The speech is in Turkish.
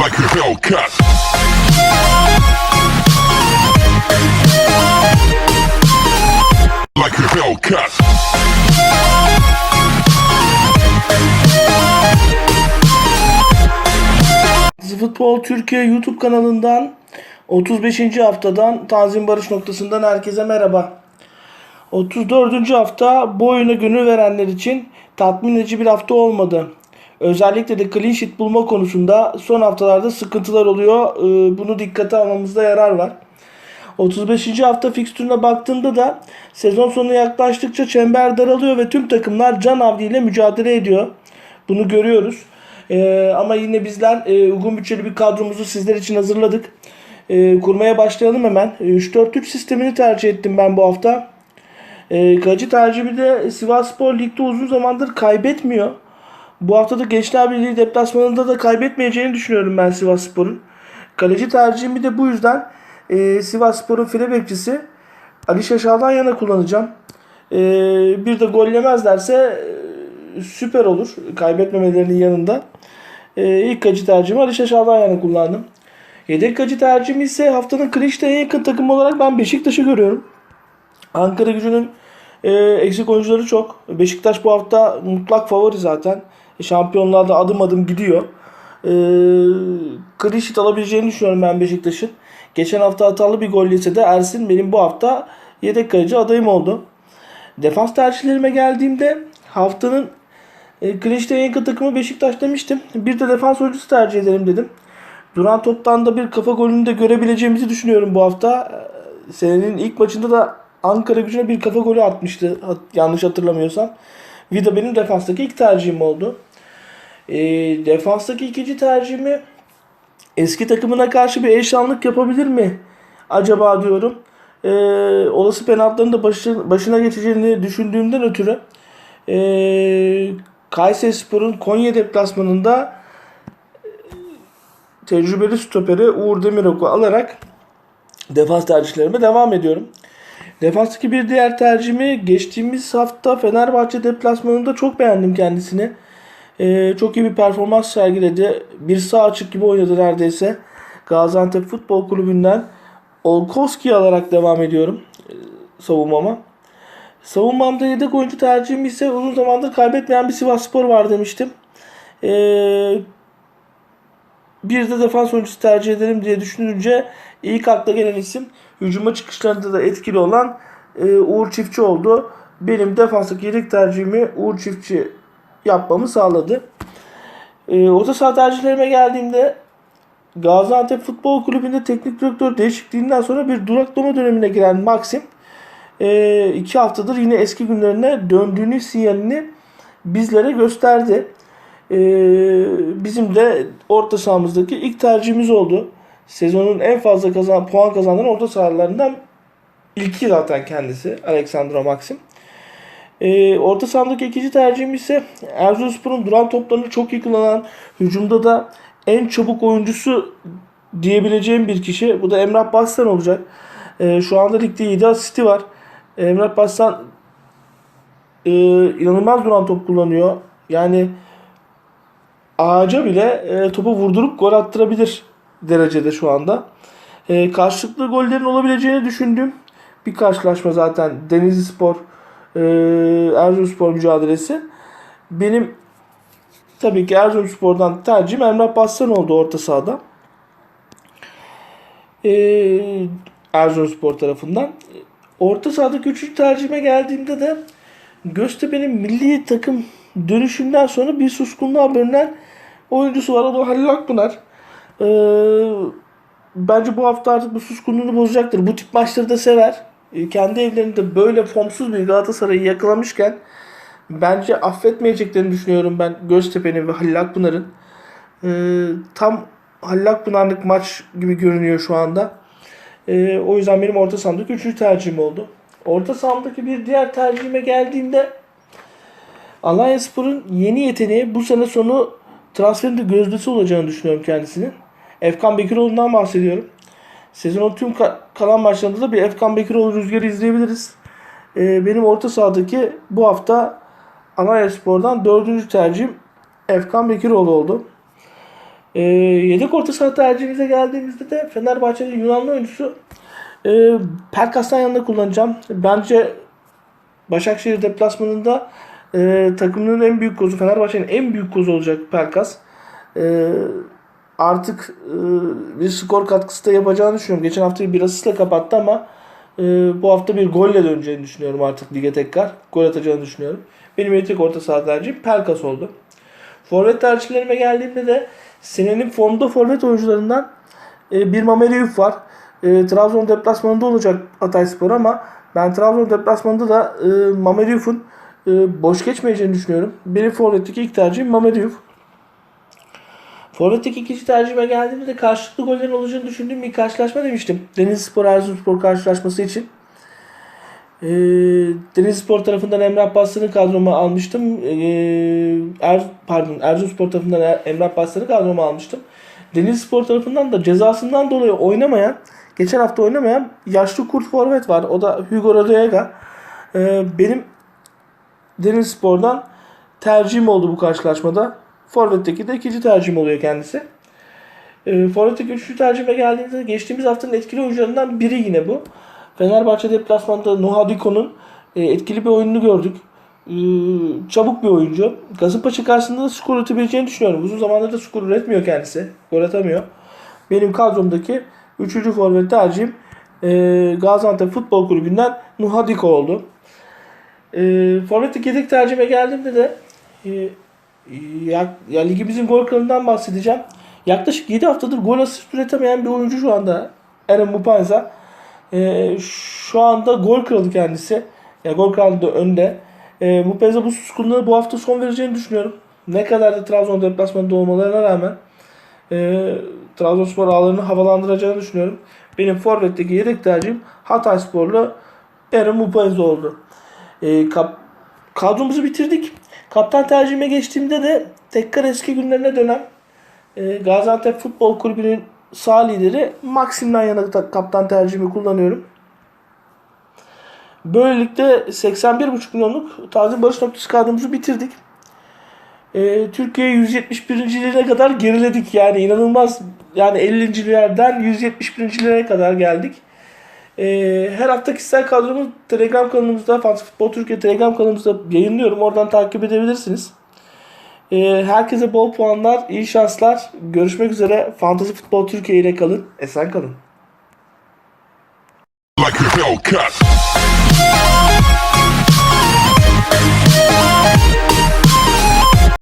like a Hellcat. Like a Hellcat. Futbol Türkiye YouTube kanalından 35. haftadan Tanzim Barış noktasından herkese merhaba. 34. hafta bu oyuna gönül verenler için tatmin edici bir hafta olmadı. Özellikle de clean sheet bulma konusunda son haftalarda sıkıntılar oluyor. Ee, Bunu dikkate almamızda yarar var. 35. hafta fikstürüne baktığımda da sezon sonu yaklaştıkça çember daralıyor ve tüm takımlar can havliyle mücadele ediyor. Bunu görüyoruz. Ee, ama yine bizler e, uygun bütçeli bir kadromuzu sizler için hazırladık. Ee, kurmaya başlayalım hemen. Ee, 3-4-3 sistemini tercih ettim ben bu hafta. Ee, kaleci tercihi de Sivas Spor Lig'de uzun zamandır kaybetmiyor. Bu hafta da Gençler Birliği deplasmanında da kaybetmeyeceğini düşünüyorum ben Sivas Spor'un. Kaleci tercihimi de bu yüzden e, Sivas Spor'un file bekçisi Ali Şaşal'dan yana kullanacağım. E, bir de gol yemezlerse e, süper olur. Kaybetmemelerinin yanında. E, ilk kaleci tercihimi Ali Şaşal'dan yana kullandım. Yedek kaleci tercihimi ise haftanın Kliş'te en yakın takım olarak ben Beşiktaş'ı görüyorum. Ankara gücünün e, eksik oyuncuları çok. Beşiktaş bu hafta mutlak favori zaten. E, şampiyonlarda adım adım gidiyor. E, Klişit alabileceğini düşünüyorum ben Beşiktaş'ın. Geçen hafta hatalı bir gol yese de Ersin benim bu hafta yedek kaleci adayım oldu. Defans tercihlerime geldiğimde haftanın e, Kliş'te en yakın takımı Beşiktaş demiştim. Bir de defans oyuncusu tercih edelim dedim. Duran toptan da bir kafa golünü de görebileceğimizi düşünüyorum bu hafta. Ee, Senenin ilk maçında da Ankara gücüne bir kafa golü atmıştı. Yanlış hatırlamıyorsam. Vida benim defanstaki ilk tercihim oldu. Ee, defanstaki ikinci tercihimi eski takımına karşı bir eşanlık yapabilir mi? Acaba diyorum. Ee, olası penaltıların da başı, başına geçeceğini düşündüğümden ötürü ee, Kayserispor'un Konya deplasmanında tecrübeli stoperi Uğur Demirok'u alarak defans tercihlerime devam ediyorum. Defanstaki bir diğer tercihimi geçtiğimiz hafta Fenerbahçe deplasmanında çok beğendim kendisini. Ee, çok iyi bir performans sergiledi. Bir sağ açık gibi oynadı neredeyse. Gaziantep Futbol Kulübü'nden Olkowski alarak devam ediyorum e, savunmama. Savunmamda yedek oyuncu tercihim ise uzun zamandır kaybetmeyen bir Sivas Spor var demiştim. Ee, bir de defans oyuncusu tercih edelim diye düşününce ilk akla gelen isim hücuma çıkışlarında da etkili olan e, Uğur Çiftçi oldu. Benim defanstaki yedek tercihimi Uğur Çiftçi yapmamı sağladı. E, orta saha tercihlerime geldiğimde Gaziantep Futbol Kulübü'nde teknik direktör değişikliğinden sonra bir duraklama dönemine giren Maxim e, iki haftadır yine eski günlerine döndüğünü sinyalini bizlere gösterdi. Ee, bizim de orta sahamızdaki ilk tercihimiz oldu. Sezonun en fazla kazan, puan kazanan orta sahalarından ilki zaten kendisi Alexandro Maxim. Ee, orta sahamdaki ikinci tercihim ise Erzurumspor'un duran toplarını çok iyi kullanan, hücumda da en çabuk oyuncusu diyebileceğim bir kişi. Bu da Emrah Başsan olacak. Ee, şu anda ligde 7 asisti var. Emrah Başsan e, inanılmaz duran top kullanıyor. Yani ağaca bile e, topu vurdurup gol attırabilir derecede şu anda. E, karşılıklı gollerin olabileceğini düşündüğüm bir karşılaşma zaten Denizli Spor e, Erzurumspor mücadelesi. Benim tabii ki Erzurumspor'dan tercihim Emrah Bassan oldu orta sahada. E, Erzurumspor tarafından. Orta sahadaki üçüncü tercihime geldiğimde de Göztepe'nin milli takım dönüşünden sonra bir suskunluğa bölünen oyuncusu var. O da Halil Akpınar. Ee, bence bu hafta artık bu suskunluğunu bozacaktır. Bu tip maçları da sever. Ee, kendi evlerinde böyle formsuz bir Galatasaray'ı yakalamışken bence affetmeyeceklerini düşünüyorum ben Göztepe'nin ve Halil Akpınar'ın. Ee, tam Halil Akpınar'lık maç gibi görünüyor şu anda. Ee, o yüzden benim orta sahamdaki üçüncü tercihim oldu. Orta sahamdaki bir diğer tercihime geldiğimde Alanyaspor'un yeni yeteneği bu sene sonu transferinde gözdesi olacağını düşünüyorum kendisinin. Efkan Bekiroğlu'ndan bahsediyorum. Sezonun tüm ka- kalan maçlarında da bir Efkan Bekiroğlu rüzgarı izleyebiliriz. Ee, benim orta sahadaki bu hafta Alanyaspor'dan dördüncü tercihim Efkan Bekiroğlu oldu. E, yedek orta saha tercihimize geldiğimizde de Fenerbahçe'nin Yunanlı oyuncusu e, Pelkas'tan yanında kullanacağım. Bence Başakşehir deplasmanında e, takımının en büyük kozu, Fenerbahçe'nin en büyük kozu olacak Pelkas. E, artık e, bir skor katkısı da yapacağını düşünüyorum. Geçen hafta bir asistle kapattı ama e, bu hafta bir golle döneceğini düşünüyorum artık lige tekrar. Gol atacağını düşünüyorum. Benim yetek orta saha tercihim Pelkas oldu. Forvet tercihlerime geldiğimde de senenin formda forvet oyuncularından e, bir Mameri Yuf var. E, Trabzon deplasmanında olacak Hatayspor ama ben Trabzon deplasmanında da e, Mameri Yuf'un e, boş geçmeyeceğini düşünüyorum. Benim forvetteki ilk tercihim Mameri Yuf. Forvet'teki ikinci tercihime geldiğimde de karşılıklı gollerin olacağını düşündüğüm bir karşılaşma demiştim. Denizlispor Erzurumspor karşılaşması için. Ee, Denizlispor tarafından Emre Abbaslı'nı kadroma almıştım. Ee, er, pardon Erzurumspor tarafından Emre Abbaslı'nı kadroma almıştım. Denizlispor tarafından da cezasından dolayı oynamayan, geçen hafta oynamayan yaşlı kurt forvet var. O da Hugo Rodallega. Ee, benim Denizlispor'dan tercihim oldu bu karşılaşmada. Forvet'teki de ikinci tercihim oluyor kendisi. E, Forvet'teki üçüncü tercihime geldiğimizde geçtiğimiz haftanın etkili oyuncularından biri yine bu. Fenerbahçe deplasmanda Nuha Diko'nun e, etkili bir oyununu gördük. E, çabuk bir oyuncu. Kasımpaşa karşısında da skor üretebileceğini düşünüyorum. Uzun zamandır da skor üretmiyor kendisi. Gol atamıyor. Benim kadromdaki üçüncü forvet tercihim e, Gaziantep Futbol Kulübü'nden Nuha Diko oldu. E, Forvet'teki yedek tercihime geldiğimde de e, ya, ya ligimizin gol kralından bahsedeceğim. Yaklaşık 7 haftadır gol asist üretemeyen bir oyuncu şu anda. Eren Mupanza. Ee, şu anda gol kralı kendisi. Ya gol kralı da önde. Ee, Mupanza bu suskunluğu bu hafta son vereceğini düşünüyorum. Ne kadar da Trabzon deplasmanında olmalarına rağmen e, Trabzonspor ağlarını havalandıracağını düşünüyorum. Benim forvetteki yedek tercihim Hataysporlu Eren Mupanza oldu. Ee, kap, kadromuzu bitirdik. Kaptan tercihime geçtiğimde de tekrar eski günlerine dönem e, Gaziantep Futbol Kulübü'nün sağ lideri Maxim'den yana kaptan tercihimi kullanıyorum. Böylelikle 81,5 milyonluk Tazim Barış noktası kadromuzu bitirdik. E, Türkiye 171. kadar geriledik yani inanılmaz yani 50. yerden 171. liraya kadar geldik. Ee, her hafta kişisel kadromu Telegram kanalımızda, Fantasy Futbol Türkiye Telegram kanalımızda yayınlıyorum. Oradan takip edebilirsiniz. Ee, herkese bol puanlar, iyi şanslar. Görüşmek üzere. Fantasy Futbol Türkiye ile kalın. Esen kalın. like a Hellcat.